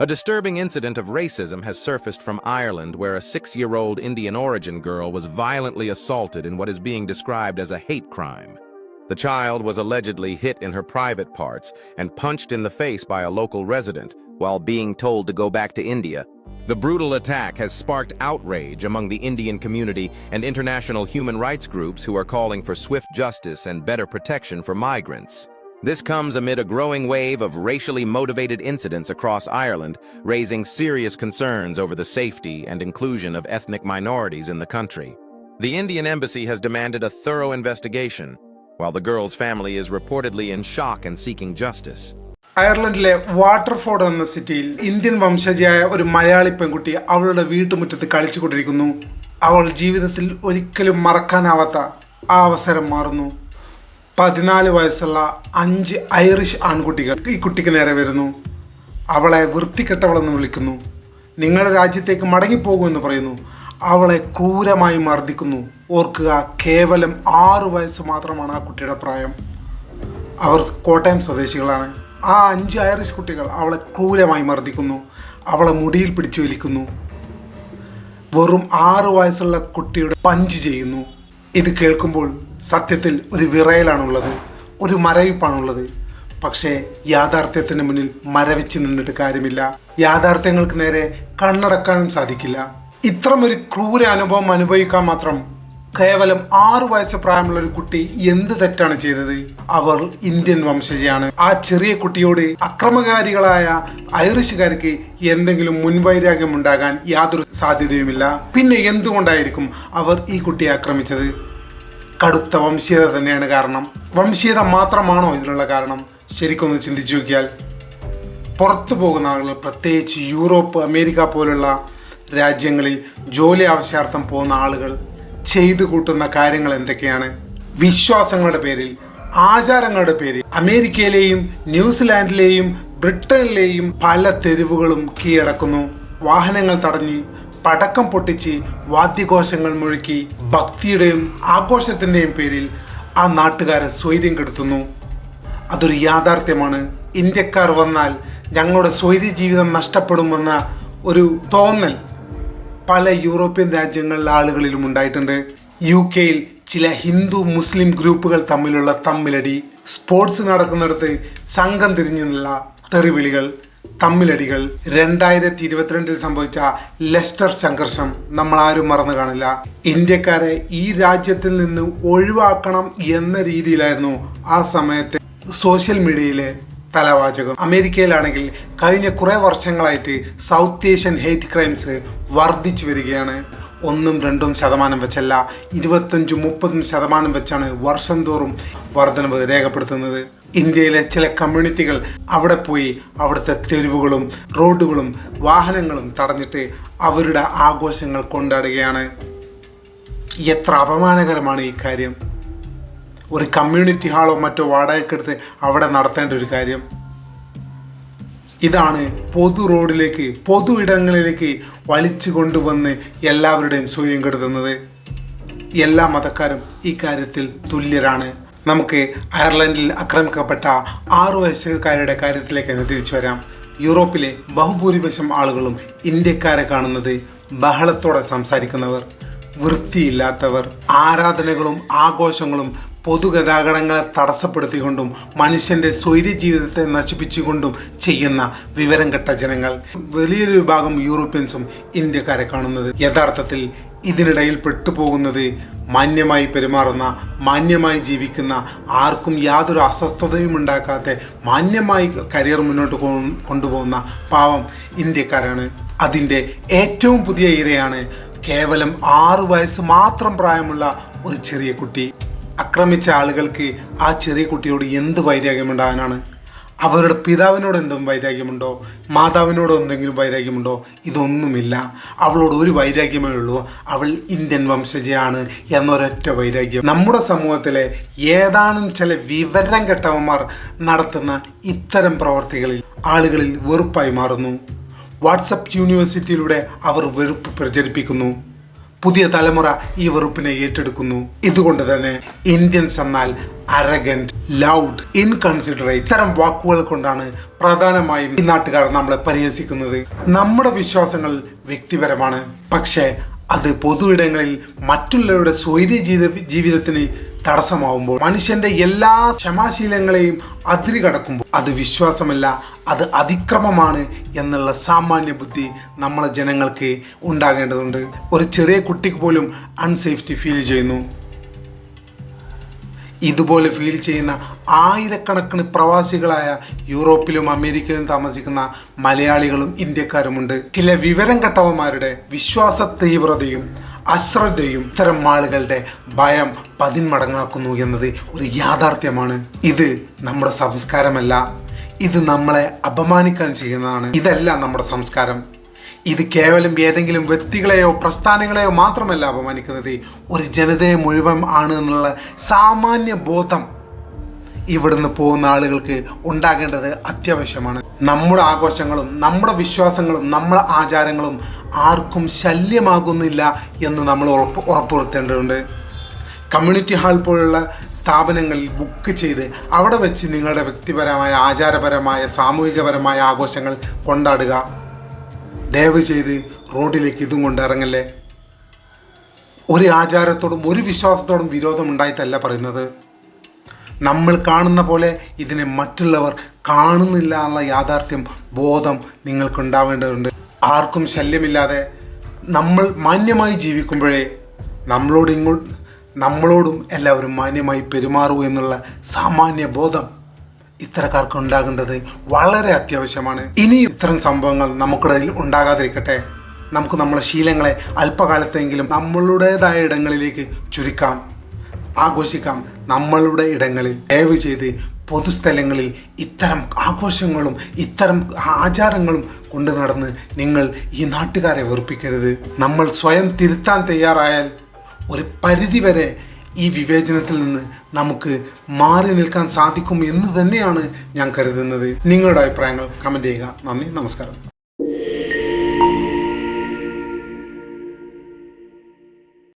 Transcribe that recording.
A disturbing incident of racism has surfaced from Ireland where a six-year-old Indian origin girl was violently assaulted in what is being described as a hate crime. The child was allegedly hit in her private parts and punched in the face by a local resident while being told to go back to India. The brutal attack has sparked outrage among the Indian community and international human rights groups who are calling for swift justice and better protection for migrants. This comes amid a growing wave of racially motivated incidents across Ireland, raising serious concerns over the safety and inclusion of ethnic minorities in the country. The Indian embassy has demanded a thorough investigation, while the girl's family is reportedly in shock and seeking justice. അയർലൻഡിലെ Waterford എന്ന സിറ്റിയിൽ Indian വംശജയായ ഒരു മലയാളി പെൺകുട്ടി അവളുടെ വീട്ടുമുറ്റത്ത് കളിച്ചുകൊണ്ടിരിക്കുന്നു. അവൾ ജീവിതത്തിൽ ഒരിക്കലും മറക്കാനാവാത്ത ആ അവസരം മാറുന്നു. പതിനാല് വയസ്സുള്ള അഞ്ച് ഐറിഷ് ആൺകുട്ടികൾ ഈ കുട്ടിക്ക് നേരെ വരുന്നു. അവളെ വൃത്തികെട്ടവളെന്ന് വിളിക്കുന്നു. നിങ്ങളുടെ രാജ്യത്തേക്ക് മടങ്ങിപ്പോകൂ എന്ന് പറയുന്നു. അവളെ ക്രൂരമായി മർദ്ദിക്കുന്നു. ഓർക്കുക കേവലം ആറു വയസ്സ് മാത്രമാണ് ആ കുട്ടിയുടെ പ്രായം. അവർ കോട്ടയം സ്വദേശികളാണ്. ആ അഞ്ച് ഐറിഷ് കുട്ടികൾ അവളെ ക്രൂരമായി മർദ്ദിക്കുന്നു. അവളെ മുടിയിൽ പിടിച്ചു വലിക്കുന്നു. വെറും ആറ് വയസ്സുള്ള കുട്ടിയുടെ പഞ്ച് ചെയ്യുന്നു. ഇത് കേൾക്കുമ്പോൾ സത്യത്തിൽ ഒരു വിറയലാണുള്ളത് ഒരു മരവിപ്പാണുള്ളത്. പക്ഷേ യാഥാർത്ഥ്യത്തിന് മുന്നിൽ മരവിച്ച് നിന്നിട്ട് കാര്യമില്ല. യാഥാർത്ഥ്യങ്ങൾക്ക് നേരെ കണ്ണടക്കാനും സാധിക്കില്ല. ഇത്തരമൊരു ക്രൂര അനുഭവം അനുഭവിക്കാൻ മാത്രം കേവലം ആറു വയസ്സ് പ്രായമുള്ള ഒരു കുട്ടി എന്ത് തെറ്റാണ് ചെയ്തത്? അവർ ഇന്ത്യൻ വംശജയാണ്. ആ ചെറിയ കുട്ടിയോട് അക്രമകാരികളായ ഐറിഷുകാർക്ക് എന്തെങ്കിലും മുൻവൈരാഗ്യം ഉണ്ടാകാൻ യാതൊരു സാധ്യതയുമില്ല. പിന്നെ എന്തുകൊണ്ടായിരിക്കും അവർ ഈ കുട്ടിയെ ആക്രമിച്ചത്? കടുത്ത വംശീയത തന്നെയാണ് കാരണം. വംശീയത മാത്രമാണോ ഇതിനുള്ള കാരണം? ശരിക്കൊന്ന് ചിന്തിച്ചു നോക്കിയാൽ. പുറത്തു പോകുന്ന ആളുകൾ പ്രത്യേകിച്ച് യൂറോപ്പ് അമേരിക്ക പോലുള്ള രാജ്യങ്ങളിൽ ജോലി ആവശ്യാർത്ഥം പോകുന്ന ആളുകൾ ചെയ്തു കൂട്ടുന്ന കാര്യങ്ങൾ എന്തൊക്കെയാണ്? വിശ്വാസങ്ങളുടെ പേരിൽ ആചാരങ്ങളുടെ പേരിൽ. അമേരിക്കയിലെയും ന്യൂസിലാൻഡിലെയും ബ്രിട്ടനിലെയും പല തെരുവുകളും കീഴടക്കുന്നു. വാഹനങ്ങൾ തടഞ്ഞ് പടക്കം പൊട്ടിച്ച് വാദ്യഘോഷങ്ങൾ മുഴുക്കി ഭക്തിയുടെയും ആഘോഷത്തിന്റെയും പേരിൽ ആ നാട്ടുകാരെ സ്വൈര്യം കെടുത്തുന്നു. അതൊരു യാഥാർത്ഥ്യമാണ്. ഇന്ത്യക്കാർ വന്നാൽ ഞങ്ങളുടെ സ്വൈര്യ ജീവിതം നഷ്ടപ്പെടുമെന്ന ഒരു തോന്നൽ പല യൂറോപ്യൻ രാജ്യങ്ങളിലെ ആളുകളിലും ഉണ്ടായിട്ടുണ്ട്. യു കെയിൽ ചില ഹിന്ദു മുസ്ലിം ഗ്രൂപ്പുകൾ തമ്മിലുള്ള തമ്മിലടി സ്പോർട്സ് നടക്കുന്നിടത്ത് സംഘം തിരിഞ്ഞു നിന്നുള്ള തെറിവിളികൾ തമ്മിലടികൾ. രണ്ടായിരത്തി ഇരുപത്തിരണ്ടിൽ സംഭവിച്ച ലെസ്റ്റർ സംഘർഷം നമ്മൾ ആരും മറന്നു കാണില്ല. ഇന്ത്യക്കാരെ ഈ രാജ്യത്തിൽ നിന്ന് ഒഴിവാക്കണം എന്ന രീതിയിലായിരുന്നു ആ സമയത്തെ സോഷ്യൽ മീഡിയയിലെ തലവാചകം. അമേരിക്കയിലാണെങ്കിൽ കഴിഞ്ഞ കുറേ വർഷങ്ങളായിട്ട് സൗത്ത് ഏഷ്യൻ ഹേറ്റ് ക്രൈംസ് വർദ്ധിച്ചു വരികയാണ്. ഒന്നും രണ്ടും ശതമാനം വെച്ചല്ല ഇരുപത്തഞ്ചും മുപ്പതും ശതമാനം വെച്ചാണ് വർഷം തോറും വർധനവ് രേഖപ്പെടുത്തുന്നത്. ഇന്ത്യയിലെ ചില കമ്മ്യൂണിറ്റികൾ അവിടെ പോയി അവിടുത്തെ തെരുവുകളും റോഡുകളും വാഹനങ്ങളും തടഞ്ഞിട്ട് അവരുടെ ആഘോഷങ്ങൾ കൊണ്ടാടുകയാണ്. എത്ര അപമാനകരമാണ് ഈ കാര്യം. ഒരു കമ്മ്യൂണിറ്റി ഹാളോ മറ്റോ വാടകയ്ക്കെടുത്ത് അവിടെ നടത്തേണ്ട ഒരു കാര്യം. ഇതാണ് പൊതു റോഡിലേക്ക് പൊതു ഇടങ്ങളിലേക്ക് വലിച്ചു കൊണ്ടുവന്ന് എല്ലാവരുടെയും സൂര്യം കെടുത്തുന്നത്. എല്ലാ മതക്കാരും ഈ കാര്യത്തിൽ തുല്യരാണ്. നമുക്ക് അയർലൻഡിൽ ആക്രമിക്കപ്പെട്ട ആറു വയസ്സുകാരുടെ കാര്യത്തിലേക്ക് തന്നെ തിരിച്ചു വരാം. യൂറോപ്പിലെ ബഹുഭൂരിപക്ഷം ആളുകളും ഇന്ത്യക്കാരെ കാണുന്നത് ബഹളത്തോടെ സംസാരിക്കുന്നവർ വൃത്തിയില്ലാത്തവർ ആരാധനകളും ആഘോഷങ്ങളും പൊതുഗതാഗതങ്ങളെ തടസ്സപ്പെടുത്തിക്കൊണ്ടും മനുഷ്യന്റെ സ്വൈര്യ ജീവിതത്തെ നശിപ്പിച്ചുകൊണ്ടും ചെയ്യുന്ന വിവരം കെട്ട ജനങ്ങൾ. വലിയൊരു വിഭാഗം യൂറോപ്യൻസും ഇന്ത്യക്കാരെ കാണുന്നത്. യഥാർത്ഥത്തിൽ ഇതിനിടയിൽ പെട്ടുപോകുന്നത് മാന്യമായി പെരുമാറുന്ന മാന്യമായി ജീവിക്കുന്ന ആർക്കും യാതൊരു അസ്വസ്ഥതയും ഉണ്ടാക്കാത്ത മാന്യമായി കരിയർ മുന്നോട്ട് കൊണ്ടുപോകുന്ന പാവം ഇന്ത്യക്കാരാണ്. അതിന്റെ ഏറ്റവും പുതിയ ഇരയാണ് കേവലം ആറു വയസ്സ് മാത്രം പ്രായമുള്ള ഒരു ചെറിയ കുട്ടി. ആക്രമിച്ച ആളുകൾക്ക് ആ ചെറിയ കുട്ടിയോട് എന്ത് വൈരാഗ്യമുണ്ടാകാനാണ്? അവരുടെ പിതാവിനോട് എന്തും വൈരാഗ്യമുണ്ടോ? മാതാവിനോട് എന്തെങ്കിലും വൈരാഗ്യമുണ്ടോ? ഇതൊന്നുമില്ല. അവളോട് ഒരു വൈരാഗ്യമേ ഉള്ളൂ. അവൾ ഇന്ത്യൻ വംശജയാണ് എന്നൊരൊറ്റ വൈരാഗ്യം. നമ്മുടെ സമൂഹത്തിലെ ഏതാനും ചില വിവരം കെട്ടവന്മാർ നടത്തുന്ന ഇത്തരം പ്രവർത്തികളിൽ ആളുകളിൽ വെറുപ്പായി മാറുന്നു. വാട്സപ്പ് യൂണിവേഴ്സിറ്റിയിലൂടെ അവർ വെറുപ്പ് പ്രചരിപ്പിക്കുന്നു. പുതിയ തലമുറ ഈ വെറുപ്പിനെ ഏറ്റെടുക്കുന്നു. ഇതുകൊണ്ട് തന്നെ ഇന്ത്യൻസ് എന്നാൽ അരഗന്റ് ലൗഡ് ഇൻകൺസിഡറേറ്റ് ഇത്തരം വാക്കുകൾ കൊണ്ടാണ് പ്രധാനമായും ഈ നാട്ടുകാർ നമ്മളെ പരിഹസിക്കുന്നത്. നമ്മുടെ വിശ്വാസങ്ങൾ വ്യക്തിപരമാണ്. പക്ഷേ അത് പൊതു ഇടങ്ങളിൽ മറ്റുള്ളവരുടെ സ്വൈര്യ ജീവിത ജീവിതത്തിന് തടസ്സമാവുമ്പോൾ മനുഷ്യന്റെ എല്ലാ ക്ഷമാശീലങ്ങളെയും അതിരി കടക്കുമ്പോൾ അത് വിശ്വാസമല്ല അത് അതിക്രമമാണ് എന്നുള്ള സാമാന്യ ബുദ്ധി നമ്മളെ ജനങ്ങൾക്ക് ഉണ്ടാകേണ്ടതുണ്ട്. ഒരു ചെറിയ കുട്ടിക്ക് പോലും അൺസേഫ്റ്റി ഫീൽ ചെയ്യുന്നു. ഇതുപോലെ ഫീൽ ചെയ്യുന്ന ആയിരക്കണക്കിന് പ്രവാസികളായ യൂറോപ്പിലും അമേരിക്കയിലും താമസിക്കുന്ന മലയാളികളും ഇന്ത്യക്കാരുമുണ്ട്. ചില വിവരം കെട്ടവന്മാരുടെ വിശ്വാസ തീവ്രതയും അശ്രദ്ധയും ഇത്തരം ആളുകളുടെ ഭയം പതിന്മടങ്ങാക്കുന്നു എന്നത് ഒരു യാഥാർത്ഥ്യമാണ്. ഇത് നമ്മുടെ സംസ്കാരമല്ല. ഇത് നമ്മളെ അപമാനിക്കാൻ ചെയ്യുന്നതാണ്. ഇതല്ല നമ്മുടെ സംസ്കാരം. ഇത് കേവലം ഏതെങ്കിലും വ്യക്തികളെയോ പ്രസ്ഥാനങ്ങളെയോ മാത്രമല്ല അപമാനിക്കുന്നത്. ഒരു ജനതയെ മുഴുവൻ ആണ് എന്നുള്ള സാമാന്യ ബോധം ഇവിടുന്ന് പോകുന്ന ആളുകൾക്ക് ഉണ്ടാകേണ്ടത് അത്യാവശ്യമാണ്. നമ്മുടെ ആഘോഷങ്ങളും നമ്മുടെ വിശ്വാസങ്ങളും നമ്മുടെ ആചാരങ്ങളും ആർക്കും ശല്യമാകുന്നില്ല എന്ന് നമ്മൾ ഉറപ്പ് ഉറപ്പുവരുത്തേണ്ടതുണ്ട്. കമ്മ്യൂണിറ്റി ഹാൾ പോലുള്ള സ്ഥാപനങ്ങളിൽ ബുക്ക് ചെയ്ത് അവിടെ വെച്ച് നിങ്ങളുടെ വ്യക്തിപരമായ ആചാരപരമായ സാമൂഹികപരമായ ആഘോഷങ്ങൾ കൊണ്ടാടുക. ദയവ് ചെയ്ത് റോഡിലേക്ക് ഇതും കൊണ്ട് ഇറങ്ങല്ലേ ഒരു ആചാരത്തോടും ഒരു വിശ്വാസത്തോടും വിരോധം ഉണ്ടായിട്ടല്ല പറയുന്നത്. നമ്മൾ കാണുന്ന പോലെ ഇതിനെ മറ്റുള്ളവർ കാണുന്നില്ല എന്നുള്ള യാഥാർത്ഥ്യം ബോധം നിങ്ങൾക്കുണ്ടാവേണ്ടതുണ്ട്. ആർക്കും ശല്യമില്ലാതെ നമ്മൾ മാന്യമായി ജീവിക്കുമ്പോഴേ നമ്മളോട് നമ്മളോടും എല്ലാവരും മാന്യമായി പെരുമാറൂ എന്നുള്ള സാമാന്യ ബോധം ഇത്തരക്കാർക്ക് ഉണ്ടാകേണ്ടത് വളരെ അത്യാവശ്യമാണ്. ഇനി ഇത്തരം സംഭവങ്ങൾ നമുക്കിടയിൽ ഉണ്ടാകാതിരിക്കട്ടെ. നമുക്ക് നമ്മളെ ശീലങ്ങളെ അല്പകാലത്തെങ്കിലും നമ്മളുടേതായ ഇടങ്ങളിലേക്ക് ചുരുക്കാം. ആഘോഷിക്കാം. നമ്മളുടെ ഇടങ്ങളിൽ ദയവ് ചെയ്ത് പൊതുസ്ഥലങ്ങളിൽ ഇത്തരം ആഘോഷങ്ങളും ഇത്തരം ആചാരങ്ങളും കൊണ്ടു നടന്ന് നിങ്ങൾ ഈ നാട്ടുകാരെ വെറുപ്പിക്കരുത്. നമ്മൾ സ്വയം തിരുത്താൻ തയ്യാറായാൽ ഒരു പരിധിവരെ ഈ വിവേചനത്തിൽ നിന്ന് നമുക്ക് മാറി നിൽക്കാൻ സാധിക്കും എന്ന് തന്നെയാണ് ഞാൻ കരുതുന്നത്. നിങ്ങളുടെ അഭിപ്രായങ്ങൾ കമന്റ് ചെയ്യുക. നന്ദി നമസ്കാരം.